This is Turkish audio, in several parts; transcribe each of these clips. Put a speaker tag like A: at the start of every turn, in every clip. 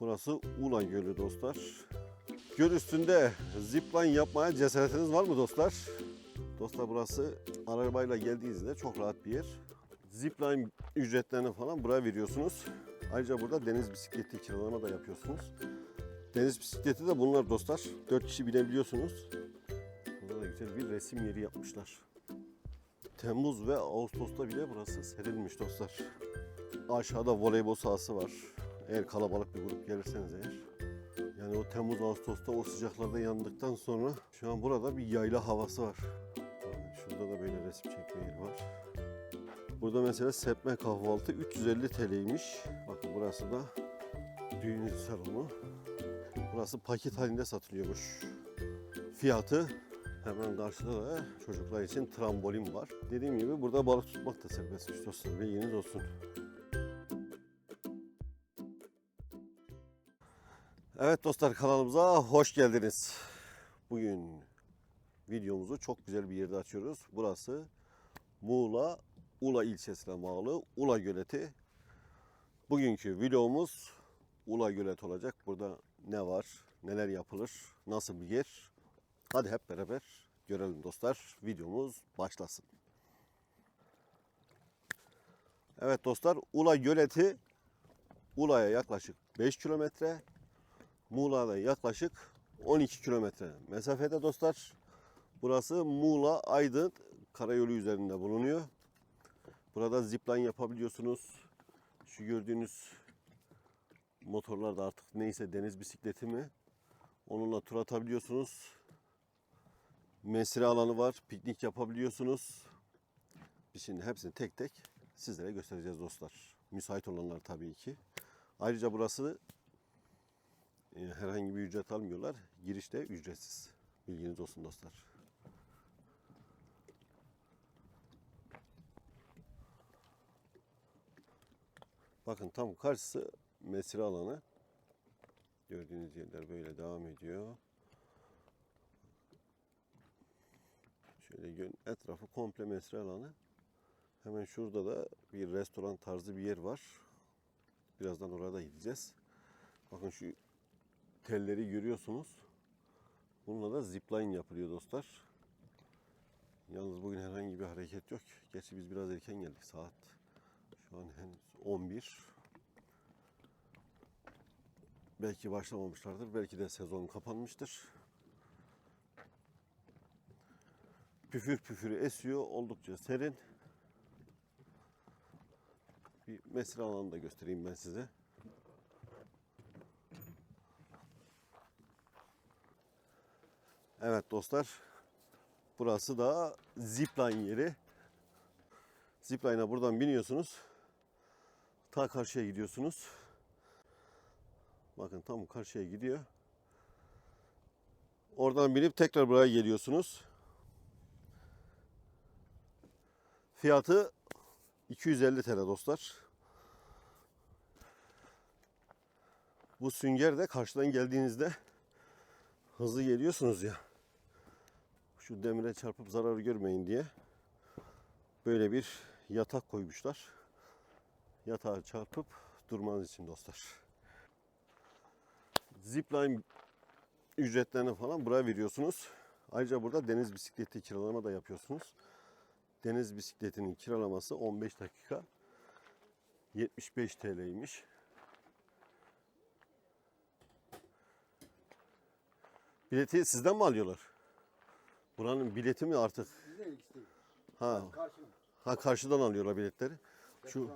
A: Burası Ula Gölü dostlar. Göl üstünde zipline yapmaya cesaretiniz var mı dostlar? Dostlar burası arabayla geldiğinizde çok rahat bir yer. Zipline ücretlerini falan buraya veriyorsunuz. Ayrıca burada deniz bisikleti kiralama da yapıyorsunuz. Deniz bisikleti de bunlar dostlar. 4 kişi binebiliyorsunuz. Burada da güzel bir resim yeri yapmışlar. Temmuz ve Ağustos'ta bile burası serilmiş dostlar. Aşağıda voleybol sahası var. Eğer kalabalık bir grup gelirseniz eğer. Yani o Temmuz Ağustos'ta o sıcaklarda yandıktan sonra şu an burada bir yayla havası var. Bakın Şurada da böyle resim çekme yeri var. Burada mesela sepme kahvaltı 350 TL'ymiş. Bakın burası da düğün salonu. Burası paket halinde satılıyormuş. Fiyatı hemen karşıda da çocuklar için trambolin var. Dediğim gibi burada balık tutmak da serbestmiş dostlar. Bilginiz olsun. Evet dostlar kanalımıza hoş geldiniz. Bugün videomuzu çok güzel bir yerde açıyoruz. Burası Muğla Ula ilçesine bağlı Ula Göleti. Bugünkü videomuz Ula Gölet olacak. Burada ne var, neler yapılır, nasıl bir yer? Hadi hep beraber görelim dostlar. Videomuz başlasın. Evet dostlar Ula Göleti Ula'ya yaklaşık 5 kilometre. Muğla'da yaklaşık 12 kilometre mesafede dostlar. Burası Muğla Aydın karayolu üzerinde bulunuyor. Burada zipline yapabiliyorsunuz. Şu gördüğünüz motorlar da artık neyse deniz bisikleti mi onunla tur atabiliyorsunuz. Mesire alanı var. Piknik yapabiliyorsunuz. Biz şimdi hepsini tek tek sizlere göstereceğiz dostlar. Müsait olanlar tabii ki. Ayrıca burası herhangi bir ücret almıyorlar. Giriş de ücretsiz. Bilginiz olsun dostlar. Bakın tam karşısı mesire alanı. Gördüğünüz yerler böyle devam ediyor. Şöyle gön etrafı komple mesire alanı. Hemen şurada da bir restoran tarzı bir yer var. Birazdan oraya da gideceğiz. Bakın şu telleri görüyorsunuz. Bununla da zipline yapılıyor dostlar. Yalnız bugün herhangi bir hareket yok. Gerçi biz biraz erken geldik. Saat şu an henüz 11. Belki başlamamışlardır. Belki de sezon kapanmıştır. Püfür püfür esiyor. Oldukça serin. Bir mesire alanı da göstereyim ben size. Evet dostlar. Burası da zipline yeri. Zipline'a buradan biniyorsunuz. Ta karşıya gidiyorsunuz. Bakın tam karşıya gidiyor. Oradan binip tekrar buraya geliyorsunuz. Fiyatı 250 TL dostlar. Bu sünger de karşıdan geldiğinizde hızlı geliyorsunuz ya. Şu demire çarpıp zarar görmeyin diye böyle bir yatak koymuşlar. Yatağa çarpıp durmanız için dostlar. Zipline ücretlerini falan buraya veriyorsunuz. Ayrıca burada deniz bisikleti kiralama da yapıyorsunuz. Deniz bisikletinin kiralaması 15 dakika 75 TL'ymiş. Bileti sizden mi alıyorlar? Buranın bileti mi artık?
B: Bizde ikisi değil.
A: Ha,
B: Karşıdan.
A: ha karşıdan alıyorlar biletleri. Şu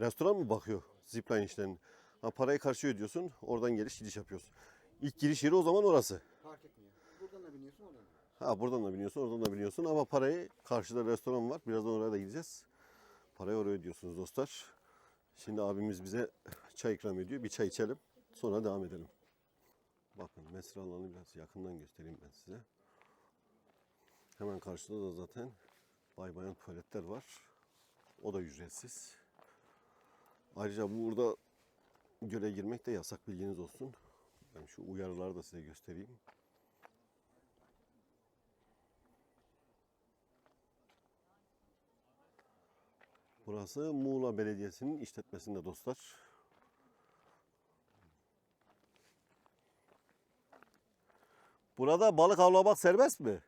A: restoran mı bakıyor zipline işlerini? Ha parayı karşı ödüyorsun. Oradan geliş gidiş yapıyorsun. İlk giriş yeri o zaman orası.
B: Fark etmiyor. Buradan da biniyorsun oradan. da.
A: Ha buradan da biniyorsun, oradan da biniyorsun ama parayı karşıda restoran var. Birazdan oraya da gideceğiz. Parayı oraya ödüyorsunuz dostlar. Şimdi abimiz bize çay ikram ediyor. Bir çay içelim. Sonra devam edelim. Bakın mesire alanı biraz yakından göstereyim ben size. Hemen karşıda da zaten bay bayan tuvaletler var. O da ücretsiz. Ayrıca burada göle girmek de yasak bilginiz olsun. Ben şu uyarıları da size göstereyim. Burası Muğla Belediyesi'nin işletmesinde dostlar. Burada balık avlamak serbest mi?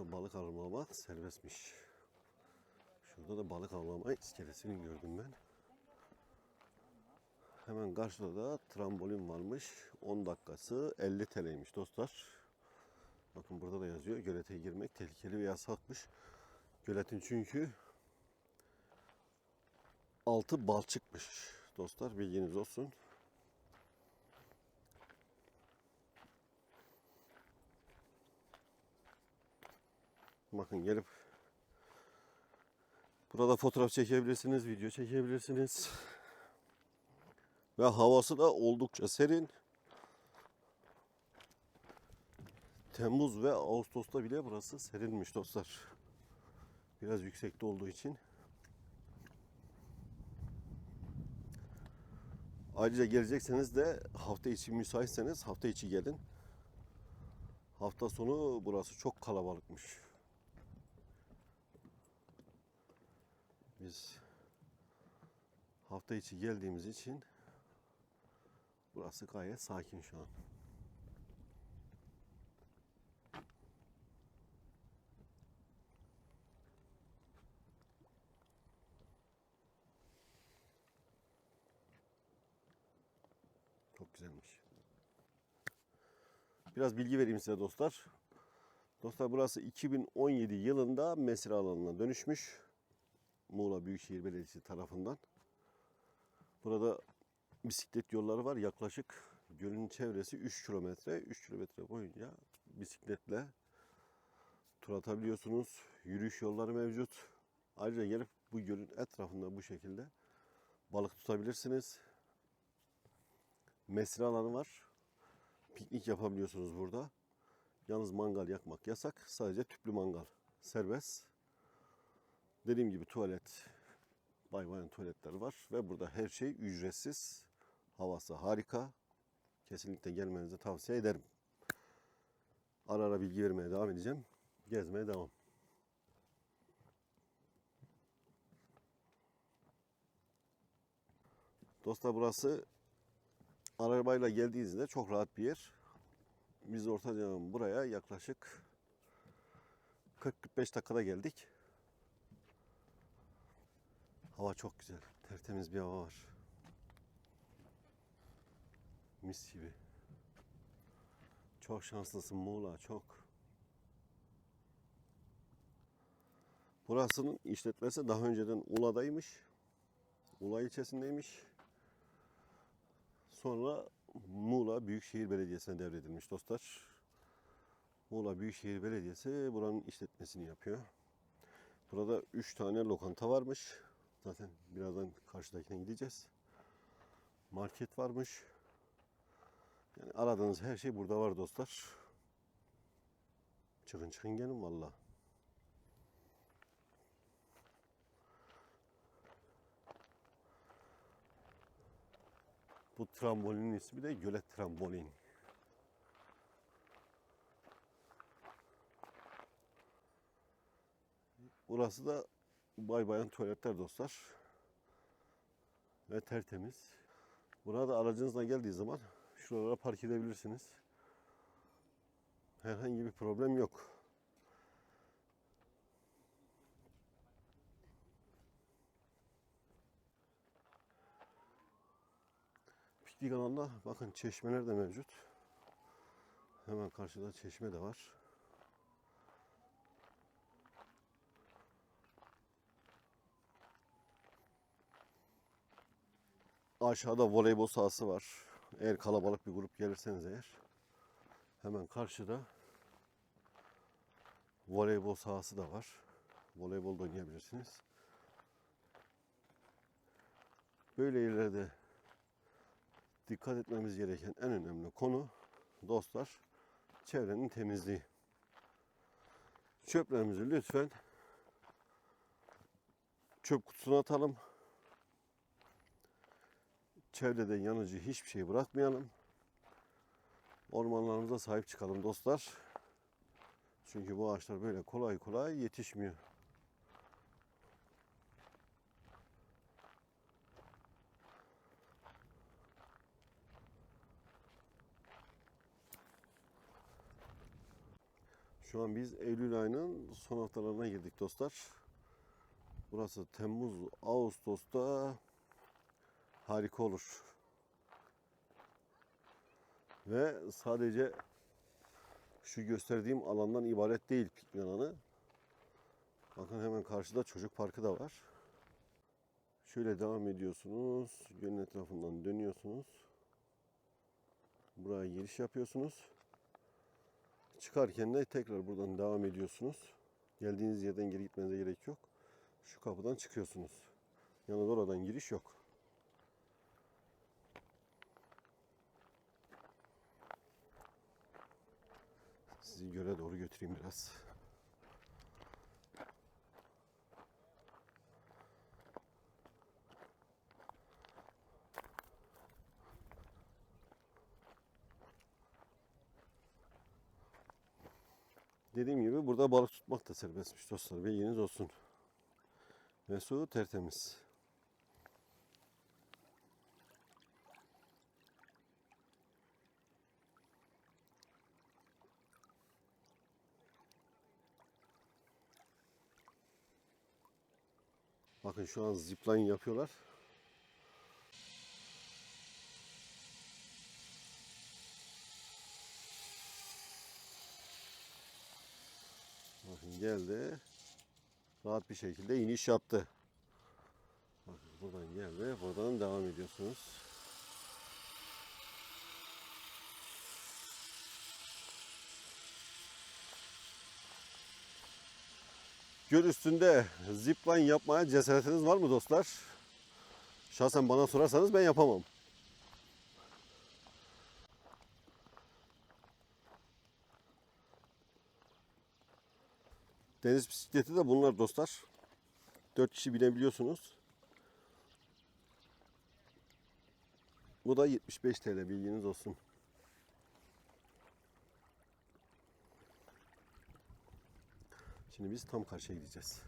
A: Burada balık avlamak serbestmiş. Şurada da balık avlama iskelesini gördüm ben. Hemen karşıda da trambolin varmış. 10 dakikası 50 TL'ymiş dostlar. Bakın burada da yazıyor. Gölete girmek tehlikeli ve yasakmış. Göletin çünkü altı balçıkmış. Dostlar bilginiz olsun. Bakın gelip burada fotoğraf çekebilirsiniz, video çekebilirsiniz. Ve havası da oldukça serin. Temmuz ve Ağustos'ta bile burası serinmiş dostlar. Biraz yüksekte olduğu için. Ayrıca gelecekseniz de hafta içi müsaitseniz hafta içi gelin. Hafta sonu burası çok kalabalıkmış. Biz hafta içi geldiğimiz için burası gayet sakin şu an. Çok güzelmiş. Biraz bilgi vereyim size dostlar. Dostlar burası 2017 yılında mesire alanına dönüşmüş. Muğla Büyükşehir Belediyesi tarafından. Burada bisiklet yolları var. Yaklaşık gölün çevresi 3 kilometre. 3 kilometre boyunca bisikletle tur atabiliyorsunuz. Yürüyüş yolları mevcut. Ayrıca gelip bu gölün etrafında bu şekilde balık tutabilirsiniz. Mesire alanı var. Piknik yapabiliyorsunuz burada. Yalnız mangal yakmak yasak. Sadece tüplü mangal serbest. Dediğim gibi tuvalet, bay bayan tuvaletler var ve burada her şey ücretsiz. Havası harika. Kesinlikle gelmenizi tavsiye ederim. Ara ara bilgi vermeye devam edeceğim. Gezmeye devam. Dostlar burası arabayla geldiğinizde çok rahat bir yer. Biz Ortaca'nın buraya yaklaşık 40-45 dakikada geldik. Hava çok güzel. Tertemiz bir hava var. Mis gibi. Çok şanslısın Muğla çok. Burasının işletmesi daha önceden Ula'daymış. Ula ilçesindeymiş. Sonra Muğla Büyükşehir Belediyesi'ne devredilmiş dostlar. Muğla Büyükşehir Belediyesi buranın işletmesini yapıyor. Burada 3 tane lokanta varmış. Zaten birazdan karşıdakine gideceğiz. Market varmış. Yani aradığınız her şey burada var dostlar. Çıkın çıkın gelin valla. Bu trambolinin ismi de gölet trambolin. Burası da bay bayan tuvaletler dostlar. Ve tertemiz. Burada aracınızla geldiği zaman şuralara park edebilirsiniz. Herhangi bir problem yok. Piknik alanında bakın çeşmeler de mevcut. Hemen karşıda çeşme de var. Aşağıda voleybol sahası var. Eğer kalabalık bir grup gelirseniz eğer. Hemen karşıda voleybol sahası da var. Voleybol da oynayabilirsiniz. Böyle yerlerde dikkat etmemiz gereken en önemli konu dostlar çevrenin temizliği. Çöplerimizi lütfen çöp kutusuna atalım. Çevrede yanıcı hiçbir şey bırakmayalım. Ormanlarımıza sahip çıkalım dostlar. Çünkü bu ağaçlar böyle kolay kolay yetişmiyor. Şu an biz Eylül ayının son haftalarına girdik dostlar. Burası Temmuz, Ağustos'ta harika olur. Ve sadece şu gösterdiğim alandan ibaret değil piknik alanı. Bakın hemen karşıda çocuk parkı da var. Şöyle devam ediyorsunuz. Gölün etrafından dönüyorsunuz. Buraya giriş yapıyorsunuz. Çıkarken de tekrar buradan devam ediyorsunuz. Geldiğiniz yerden geri gitmenize gerek yok. Şu kapıdan çıkıyorsunuz. Yalnız oradan giriş yok. Sizi göle doğru götüreyim biraz. Dediğim gibi burada balık tutmak da serbestmiş dostlar. Bilginiz olsun. Ve su tertemiz. Bakın şu an zipline yapıyorlar. Bakın geldi. Rahat bir şekilde iniş yaptı. Bakın buradan geldi. Buradan devam ediyorsunuz. Göl üstünde zipline yapmaya cesaretiniz var mı dostlar? Şahsen bana sorarsanız ben yapamam. Deniz bisikleti de bunlar dostlar. 4 kişi binebiliyorsunuz. Bu da 75 TL bilginiz olsun. Şimdi biz tam karşıya gideceğiz.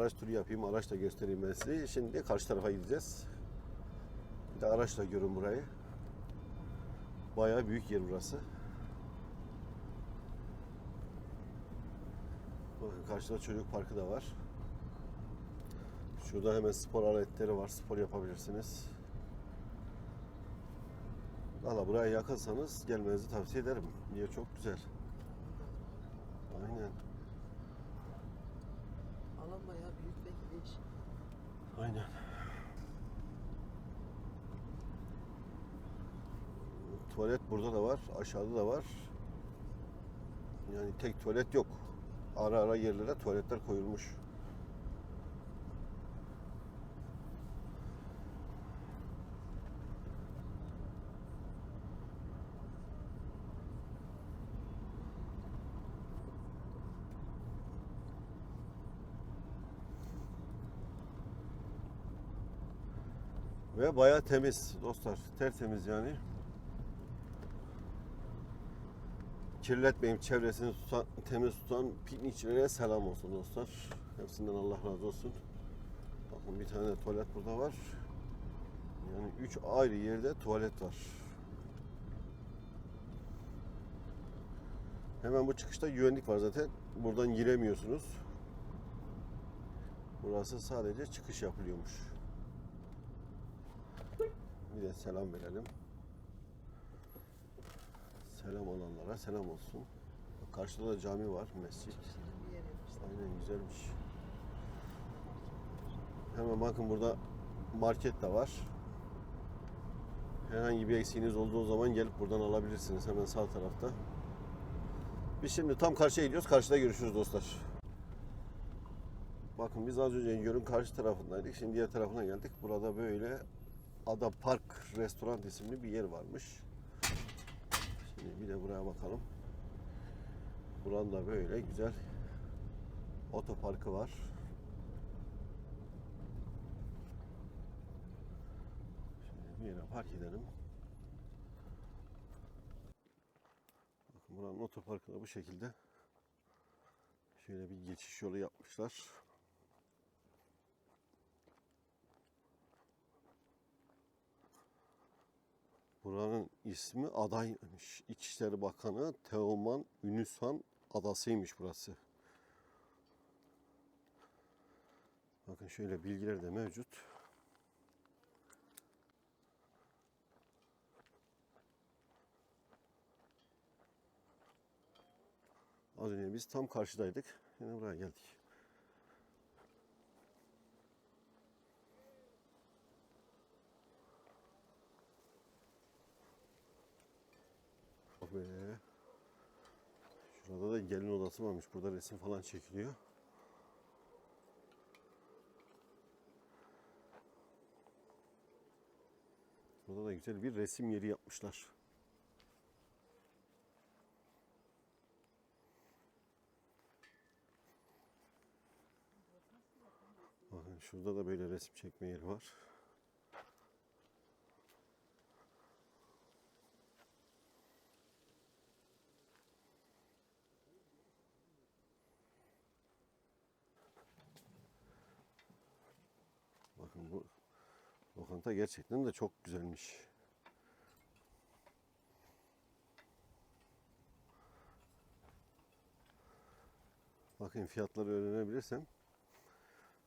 A: Araç turu yapayım. Araçla göstereyim ben size. Şimdi karşı tarafa gideceğiz. Bir de araçla görün burayı. Bayağı büyük yer burası. Bakın karşıda çocuk parkı da var. Şurada hemen spor aletleri var. Spor yapabilirsiniz. Valla buraya yakınsanız gelmenizi tavsiye ederim. Yer çok güzel. Aynen.
B: Alan bayağı büyük ve geniş.
A: Aynen. Tuvalet burada da var, aşağıda da var. Yani tek tuvalet yok. Ara ara yerlere tuvaletler koyulmuş. Ve bayağı temiz dostlar. Tertemiz yani. Kirletmeyip çevresini tutan, temiz tutan piknikçilere selam olsun dostlar. Hepsinden Allah razı olsun. Bakın bir tane tuvalet burada var. Yani üç ayrı yerde tuvalet var. Hemen bu çıkışta güvenlik var zaten. Buradan giremiyorsunuz. Burası sadece çıkış yapılıyormuş. Bir de selam verelim. Selam olanlara selam olsun. Karşıda da cami var, mescit. Aynen güzelmiş. Hemen bakın burada market de var. Herhangi bir eksiğiniz olduğu zaman gelip buradan alabilirsiniz hemen sağ tarafta. Biz şimdi tam karşıya gidiyoruz. Karşıda görüşürüz dostlar. Bakın biz az önce gölün karşı tarafındaydık. Şimdi diğer tarafına geldik. Burada böyle Ada Park Restoran isimli bir yer varmış. Şimdi bir de buraya bakalım. Buranın da böyle güzel otoparkı var. Şimdi bir yere park edelim. Bakın buranın otoparkı da bu şekilde. Şöyle bir geçiş yolu yapmışlar. Buranın ismi adaymış. İçişleri Bakanı Teoman Ünüsan adasıymış burası. Bakın şöyle bilgiler de mevcut. Az önce biz tam karşıdaydık. Şimdi buraya geldik. Bak Böyle. Şurada gelin odası varmış. Burada resim falan çekiliyor. Burada da güzel bir resim yeri yapmışlar. Bakın şurada da böyle resim çekme yeri var. Bakın bu lokanta gerçekten de çok güzelmiş. Bakın fiyatları öğrenebilirsem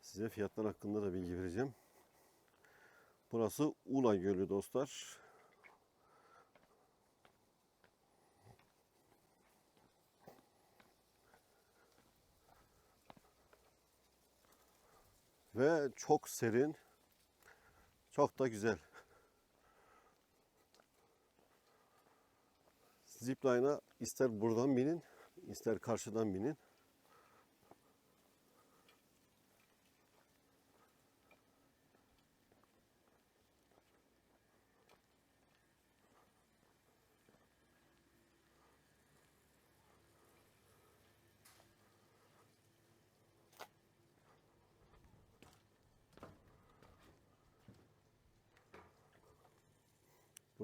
A: size fiyatlar hakkında da bilgi vereceğim. Burası Ula Gölü dostlar. Ve çok serin. Çok da güzel. Zipline'a ister buradan binin, ister karşıdan binin.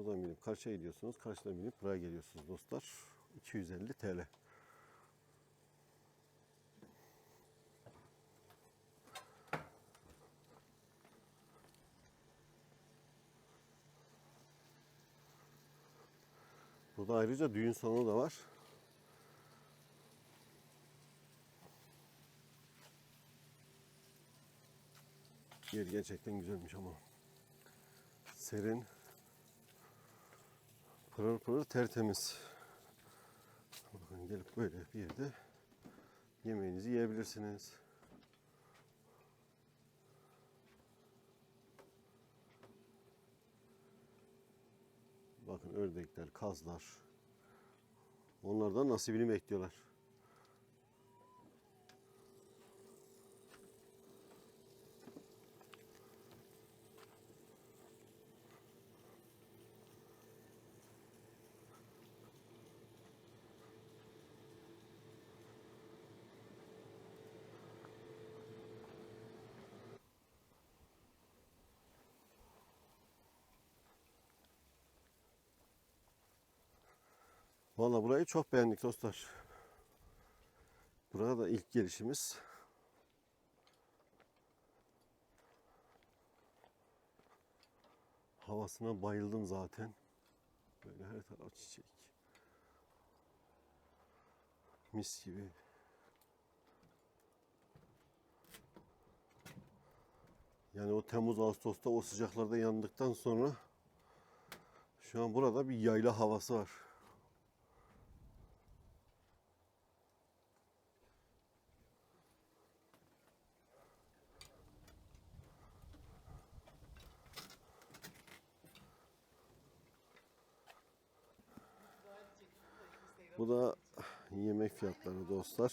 A: Buradan binip karşıya gidiyorsunuz. Karşıdan binip buraya geliyorsunuz dostlar. 250 TL. Burada ayrıca düğün salonu da var. Yer gerçekten güzelmiş ama. Serin. Pırıl pırıl tertemiz. Bakın gelip böyle bir yerde yemeğinizi yiyebilirsiniz. Bakın ördekler, kazlar. Onlar da nasibini bekliyorlar. Vallahi burayı çok beğendik dostlar. Burada da ilk gelişimiz. Havasına bayıldım zaten. Böyle her taraf çiçek. Mis gibi. Yani o Temmuz Ağustos'ta o sıcaklarda yandıktan sonra şu an burada bir yayla havası var. Bu da yemek fiyatları dostlar.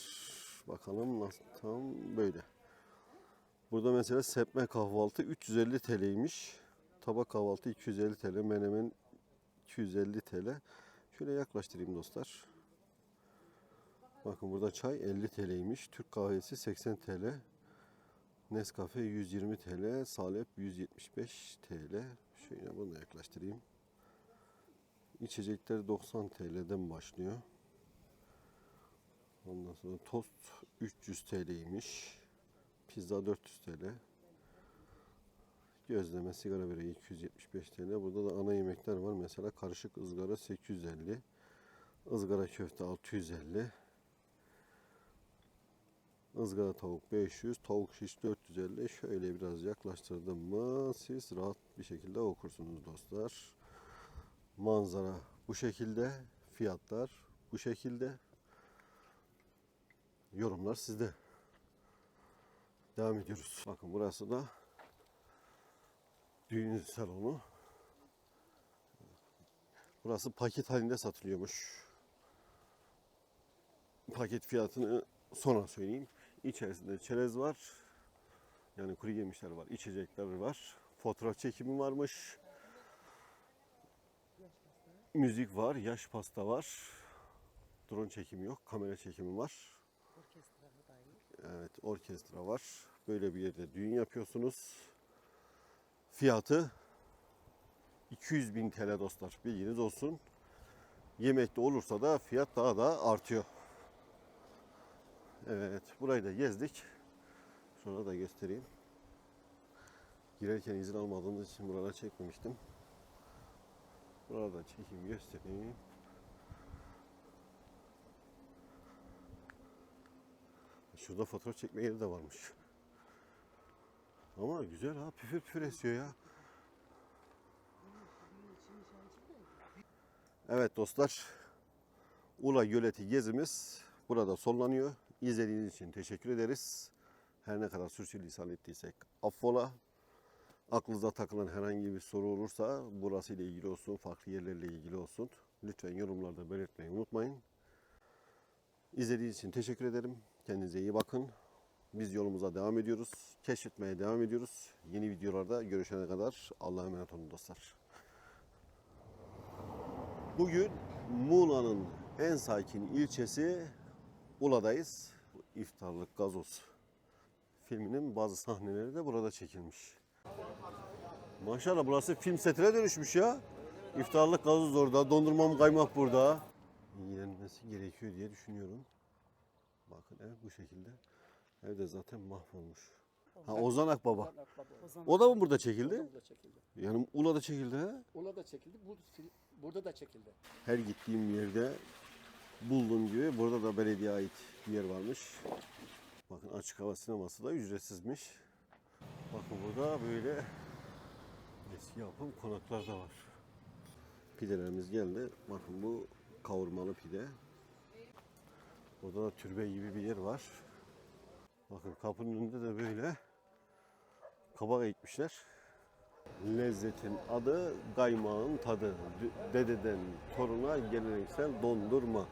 A: Bakalım nasıl tam böyle. Burada mesela sepme kahvaltı 350 TL'ymiş. Tabak kahvaltı 250 TL. Menemen 250 TL. Şöyle yaklaştırayım dostlar. Bakın burada çay 50 TL'ymiş. Türk kahvesi 80 TL. Nescafe 120 TL. Salep 175 TL. Şöyle bunu da yaklaştırayım. İçecekler 90 TL'den başlıyor. Ondan sonra tost 300 TL'ymiş. Pizza 400 TL. Gözleme, sigara böreği 275 TL. Burada da ana yemekler var. Mesela karışık ızgara 850. ızgara köfte 650. ızgara tavuk 500. Tavuk şiş 450. Şöyle biraz yaklaştırdım mı siz rahat bir şekilde okursunuz dostlar. Manzara bu şekilde. Fiyatlar bu şekilde. Yorumlar sizde. Devam ediyoruz. Bakın burası da düğün salonu. Burası paket halinde satılıyormuş. Paket fiyatını sonra söyleyeyim. İçerisinde çerez var. Yani kuru yemişler var, içecekler var. Fotoğraf çekimi varmış. Müzik var, yaş pasta var. Drone çekimi yok, kamera çekimi var. Evet, orkestra var. Böyle bir yerde düğün yapıyorsunuz. Fiyatı 200 bin TL dostlar. Bilginiz olsun. Yemekte olursa da fiyat daha da artıyor. Evet, burayı da gezdik. Sonra da göstereyim. Girerken izin almadığımız için buralara çekmemiştim. Burada çekim göstereyim. Şurada fotoğraf çekme yeri de varmış. Ama güzel ha püfür püfür esiyor ya. Evet dostlar. Ula Göleti gezimiz burada sonlanıyor. İzlediğiniz için teşekkür ederiz. Her ne kadar sürçülisan ettiysek affola. Aklınıza takılan herhangi bir soru olursa burası ile ilgili olsun, farklı yerlerle ilgili olsun. Lütfen yorumlarda belirtmeyi unutmayın. İzlediğiniz için teşekkür ederim. Kendinize iyi bakın. Biz yolumuza devam ediyoruz. Keşfetmeye devam ediyoruz. Yeni videolarda görüşene kadar Allah'a emanet olun dostlar. Bugün Muğla'nın en sakin ilçesi Ula'dayız. İftarlık Gazoz filminin bazı sahneleri de burada çekilmiş. Maşallah burası film setine dönüşmüş ya. İftarlık gazoz orada, dondurmam kaymak burada. Yenilmesi gerekiyor diye düşünüyorum. Bakın ev bu şekilde. Ev de zaten mahvolmuş. Ha Ozan Akbaba.
C: Ozan
A: O da mı burada çekildi?
C: Burada çekildi.
A: Yani Ula'da çekildi ha?
C: Ula da çekildi. Bu, burada da çekildi.
A: Her gittiğim yerde bulduğum gibi burada da belediye ait bir yer varmış. Bakın açık hava sineması da ücretsizmiş. Bakın burada böyle eski yapım konaklar da var. Pidelerimiz geldi. Bakın bu kavurmalı pide. Burada da türbe gibi bir yer var. Bakın kapının önünde de böyle kabak ekmişler. Lezzetin adı, kaymağın tadı. Dededen toruna geleneksel dondurma.